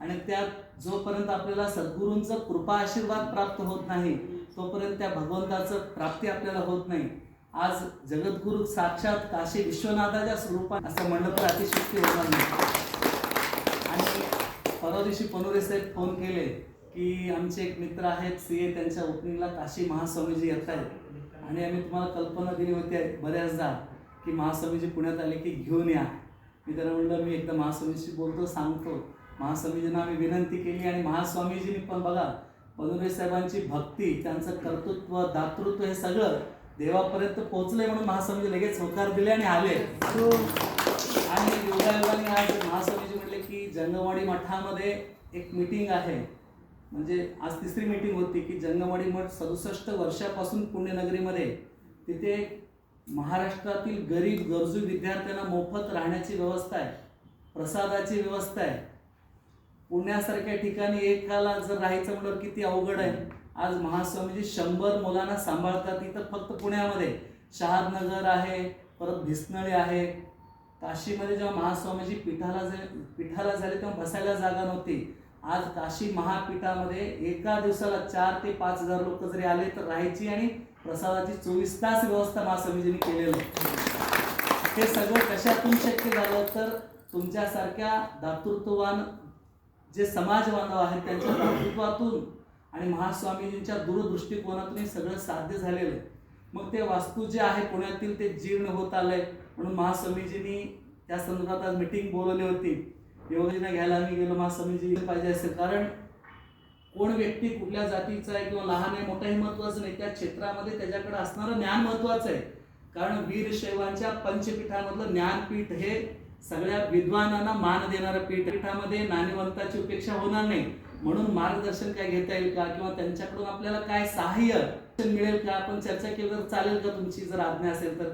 आणि त्यात जोपर्यंत आपल्याला सद्गुरूंचा कृपा आशीर्वाद प्राप्त होत नाही तोपर्यंत त्या भगवंताचं प्राप्ती आपल्याला होत नाही. आज जगद्गुरु साक्षात काशी विश्वनाथाच्या स्वरूपात असं म्हणलं तर अतिशक्ती होणार नाही. आणि परवा दिवशी पनोरे साहेब फोन केले की आमचे एक मित्र आहेत सी ए त्यांच्या ओपनिंगला काशी महास्वामीजी येत आहेत. आणि आम्ही तुम्हाला कल्पना दिली होती बऱ्याचदा की महास्वामीजी पुण्यात आले की घेऊन या. मी त्यांना म्हणलं मी एकदा महास्वामीशी बोलतो सांगतो. महास्वामीजींना आम्ही विनंती केली आणि महास्वामीजींनी पण बघा पनोरे साहेबांची भक्ती त्यांचं कर्तृत्व दातृत्व हे सगळं देवापर्यंत पोहोचलंय म्हणून महास्वामीजी लगेच होकार दिले आणि आले. आणि योगायोगाने आज महास्वामीजी म्हटले की जंगमवाडी मठामध्ये एक मीटिंग आहे. म्हणजे आज तिसरी मीटिंग होती की जंगमवाडी मठ सदुसष्ट वर्षापासून पुण्यनगरीमध्ये तिथे महाराष्ट्रातील गरीब गरजू विद्यार्थ्यांना मोफत राहण्याची व्यवस्था आहे प्रसादाची व्यवस्था आहे. पुण्यासारख्या ठिकाणी एकाला जर राहायचं म्हणल्यावर किती अवघड आहे. आज महास्वामीजी शंभर मुलांना सांभाळतात इथं फक्त पुण्यामध्ये. शहादनगर आहे परत भिसनळी आहे. काशीमध्ये जेव्हा महास्वामीजी पीठाला जे पीठाला झाले तेव्हा बसायला जागा नव्हती. आज काशी महापीठामध्ये एका दिवसाला चार ते पाच हजार लोक जरी आले तर राहायची आणि प्रसादाची चोवीस तास व्यवस्था महास्वामीजींनी केलेलं हे सगळं कशातून शक्य झालं? तर तुमच्यासारख्या दातृत्ववान जे समाज बांधव आहेत त्यांच्या कर्तृत्वातून आणि महास्वामीजींच्या दूरदृष्टिकोनातून हे सगळं साध्य झालेलं आहे. मग ते वास्तू जे आहे पुण्यातील ते जीर्ण होत आलंय. म्हणून महास्वामीजींनी त्या संदर्भात आज मिटिंग बोलवली होती. योजना घ्यायला आम्ही गेलो महास्वामीजी पाहिजे असेल. कारण कोण व्यक्ती कुठल्या जातीचा आहे किंवा लहान आहे मोठा हे महत्वाचं नाही. त्या क्षेत्रामध्ये त्याच्याकडे असणारं ज्ञान महत्वाचं आहे. कारण वीरशैवांच्या पंचपीठामधलं ज्ञानपीठ हे सगळ्या विद्वानांना मान देणारं पीठ पीठामध्ये नाणेवंताची उपेक्षा होणार नाही. म्हणून मार्गदर्शन काय घेता येईल का? किंवा त्यांच्याकडून आपल्याला काय सहाय्य मिळेल का? आपण चर्चा केली तर चालेल का तुमची? जर आज्ञा असेल तर.